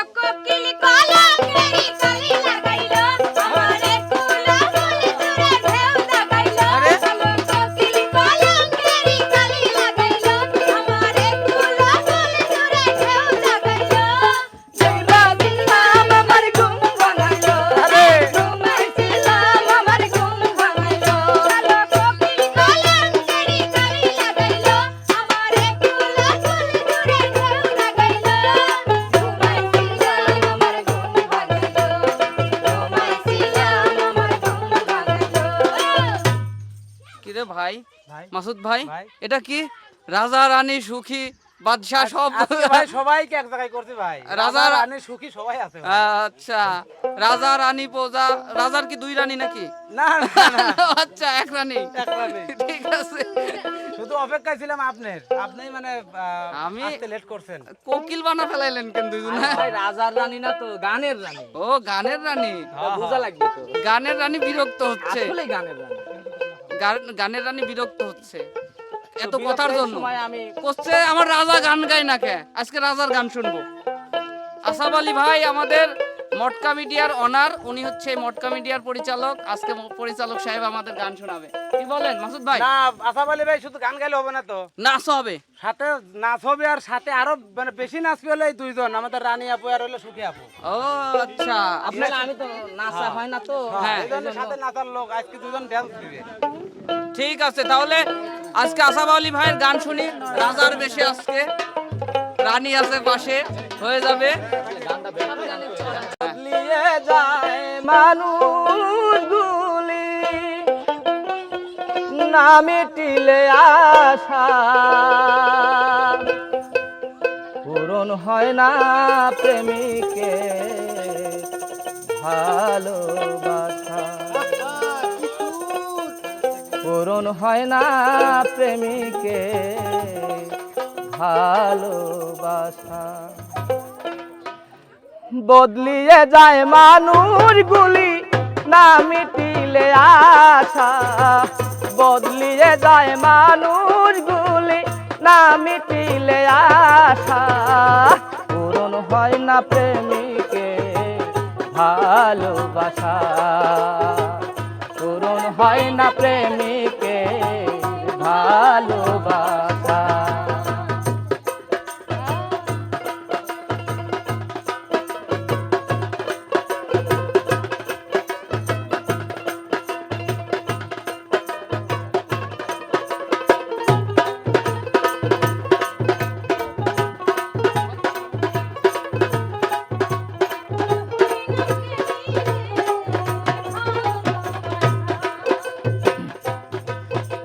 सबको মাসুদ ভাই। এটা কি? রাজা রানী সুখী বাদশাহ সব আজকে ভাই সবাইকে এক জায়গায় করতে ভাই। রাজা- রানী সুখী সবাই আছে আচ্ছা রাজা রানী প্রজা রাজার কি দুই রানী নাকি? না আচ্ছা এক রানী। এক রানী। ঠিক আছে। শুধু অপেক্ষায় ছিলাম আপনার। আপনি মানে আমি- লেট করছেন। কোকিল বানা ফেলাইলেন কেন দুজনে ভাই রাজার রানী না তো গানের রানী। ও গানের রানী। বুঝা লাগবে তো। গানের রানী বিরক্ত হচ্ছে। আসলে গানের রানী। গানের রানী বিরক্ত হচ্ছে। এত কথার জন্য। করছে আমার রাজা গান গায় না কে? আজকে রাজার গান শুনব। আসাব আলী ভাই আমাদের মটকা মিডিয়ার অনার উনি হচ্ছে মটকা মিডিয়ার পরিচালক। আজকে পরিচালক সাহেব আমাদের গান শোনাবে। কি বলেন মাসুদ ভাই? না আশা বলি ভাই শুধু গান গাইলে হবে না তো। নাচ হবে। সাথে নাচ হবে আর সাথে আরও মানে বেশি নাচবে হলে এই দুইজন আমাদের রানী আপু আর হলে সুখী আপু। ও আচ্ছা। আপনার আসলে আমি তো নাচা হয় না তো। হ্যাঁ। এই সাথে নাচার লোক আজকে দুজন ড্যান্স দিবে। ঠিক আছে, তাহলে আজকে আলী ভাইয়ের গান শুনি। রাজার বেশি আজকে রানী আছে পাশে, হয়ে যাবে। না মিটিলে আশা। পূরণ হয় না প্রেমিকে ভালোবাসা। পূরণ হয় না প্রেমিকে ভালোবাসা। বদলিয়ে যায় মানুষগুলি না মিটিলে আশা। বদলিয়ে যায় মানুষগুলি না মিটিলে আশা। পূরণ হয় না প্রেমিকে ভালোবাসা। পূরণ হয় না প্রেমিকে ভালোবাসা।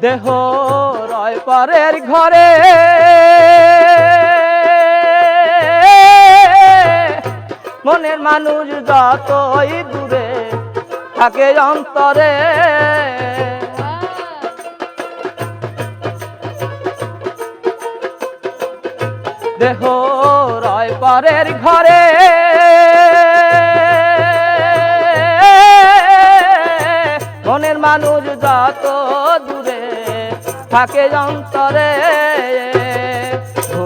দেহ রয় পরের ঘরে। মনের মানুষ যতই দূরে থাকে অন্তরে। দেহ রয় পরের ঘরে। মনের মানুষ যত থাকে অন্তরে।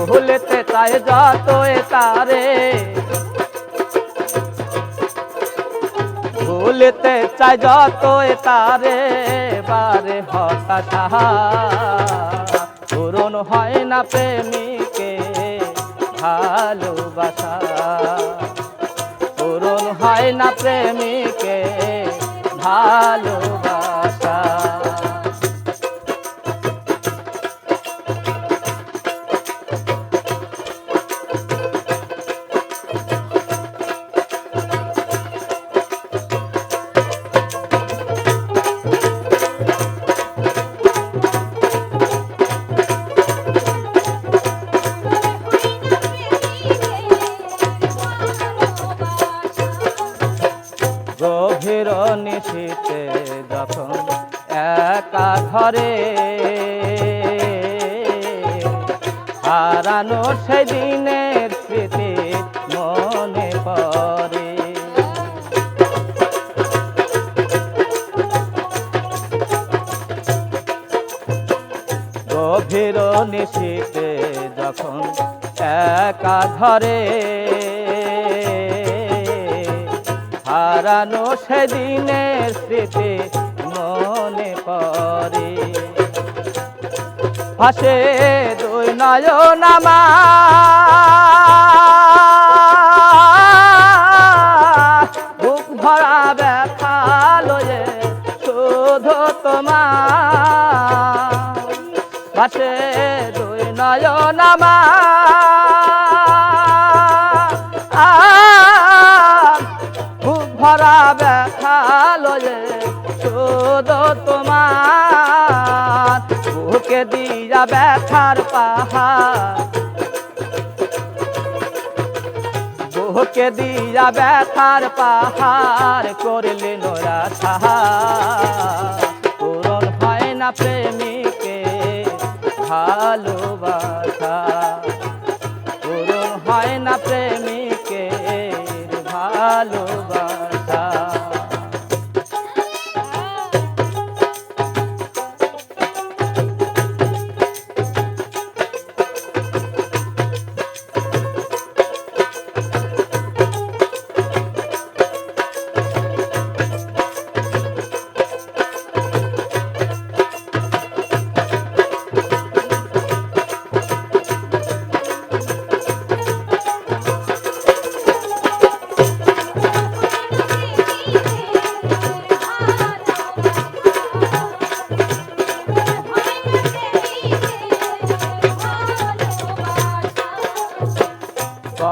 ভুলেতে চায় যত তারে। ভুলেতে চায় যত তারে। বারে হতাশা পূরণ হয় না প্রেমিকে। ভালোবাসা পূরণ হয় না প্রেমিকে। ভালোবাসা ঘরে। হারানো সেদিনের স্মৃতি মনে পড়ে। গভীর নিশীতে যখন একা ঘরে হারানো সেদিনের স্মৃতি পড়ে ভাসে দুই নয়ন আমার। বুক ভরা ব্যথা লয়ে শুধু তোমার। ভাসে দুই নয়ন আমার। দিয়া ব্যথার পাহাড়। বুকে দিয়া ব্যথার পাহাড় করলে নোরা পূরণ হয় না প্রেমিকে ভালোবাসা। পূরণ হয় না প্রেমিকে ভালোবাসা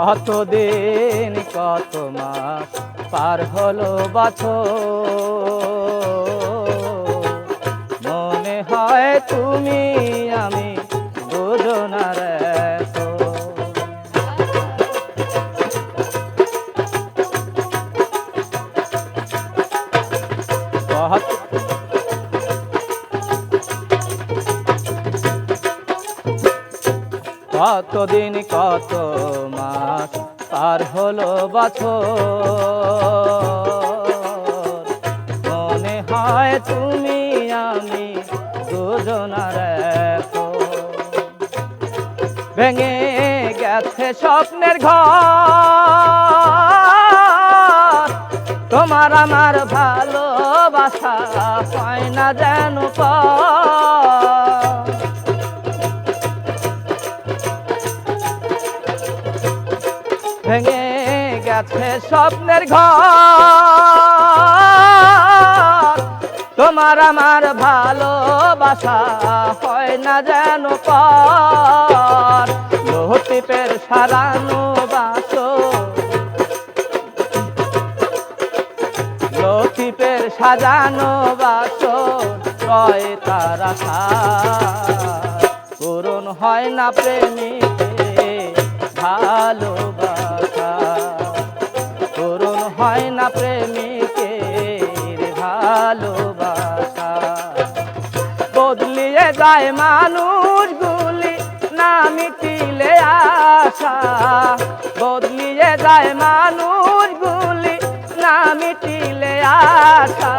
কতদিন কত মাস পার হলো বছর মনে হয় তুমি আমি দুজনার। কত কতদিন কত পার হলো বছর। মনে হয় তুমি আমি দুজনার ভেঙে গেছে স্বপ্নের ঘর। তোমার আমার ভালোবাসা হয় না যেন পর। স্বপ্নের ঘর। তোমার আমার ভালোবাসা হয় না যেন পর। লোহটিপের সারানো বাসো। লতিপের সাজানো বাসন কয় তারা পূরণ হয় না প্রেমিকে ভালোবাসা। হয় না প্রেমিকের ভালোবাসা। বদলিয়ে যায় মানুষগুলি, না মিটিলে আশা। বদলিয়ে যায় মানুষগুলি, না মিটিলে আশা।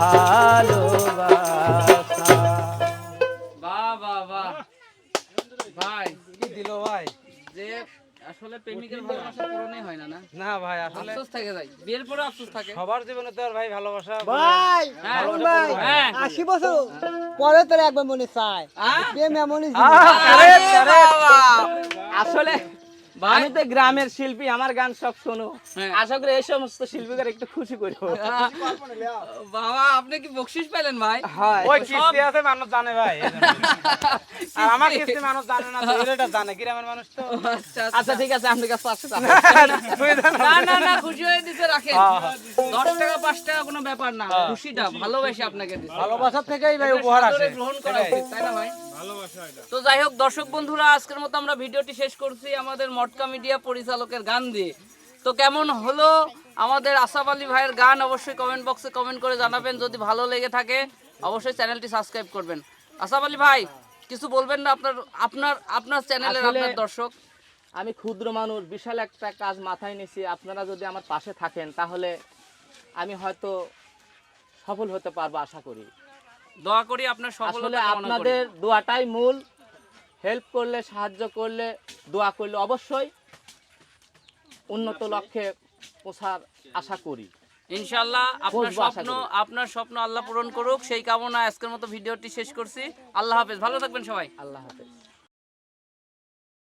ভালোবাসা বাহ বাহ বাহ ভাই কি দিল ভাই যে আসলে প্রেমিকের ভালোবাসা পূরণই হয় না না না ভাই আসলে আফসোস থেকে যায় বিয়ের পরে আফসোস থাকে সবার জীবনে তো আর ভাই ভালোবাসা ভাই হ্যাঁ, হারুন ভাই হ্যাঁ। বছর পরে তোর একবার মনে চায়? প্রেম এমনই! আসলে আমি তো গ্রামের শিল্পী আমার গান সব শোনো। হ্যাঁ। আশা করি এই সমস্ত শিল্পীদের একটু খুশি করব বাবা আপনি কি বকশিস পেলেন ভাই? ওই কিস্তি আছে মানুষ জানে ভাই। আর আমার কিস্তি মানুষ জানে না তো এটা জানে গ্রামের মানুষ তো। আচ্ছা আচ্ছা। ঠিক আছে আপনার কাছে পাঁচশো না না না খুশি হয়ে দিতে রাখেন। হ্যাঁ, দশ টাকা পাঁচ টাকা কোনো ব্যাপার না। খুশিটা ভালোবেসে আপনাকে দিচ্ছে ভালোবাসার থেকেই ভাই উপহার আসে। গ্রহণ করা উচিত তাই না ভাই? তো যাই হোক দর্শক বন্ধুরা আজকের মতো আমরা ভিডিওটি শেষ করছি আমাদের মটকা মিডিয়া পরিচালকের গান দিয়ে। তো কেমন হলো আমাদের আসাফ আলী ভাইয়ের গান? অবশ্যই কমেন্ট বক্সে কমেন্ট করে জানাবেন। যদি ভালো লেগে থাকে অবশ্যই চ্যানেলটি সাবস্ক্রাইব করবেন। আসাফ আলী ভাই কিছু বলবেন না আপনার আপনার আপনার চ্যানেলের আপনার দর্শক? আমি ক্ষুদ্র মানুষ বিশাল একটা কাজ মাথায় নিয়েছি। আপনারা যদি আমার পাশে থাকেন তাহলে আমি হয়তো সফল হতে পারব আশা করি। দোয়া করি আপনার করি। আপনাদের দোয়াটাই মূল। হেল্প করলে সাহায্য করলে দোয়া করলে অবশ্যই উন্নত লক্ষ্যে পৌঁছার আশা করি। ইনশাল্লাহ আপনার স্বপ্ন আপনার স্বপ্ন আল্লাহ পূরণ করুক। সেই কামনা আজকের মতো ভিডিওটি শেষ করছি। আল্লাহ হাফেজ। ভালো থাকবেন সবাই। আল্লাহ হাফেজ।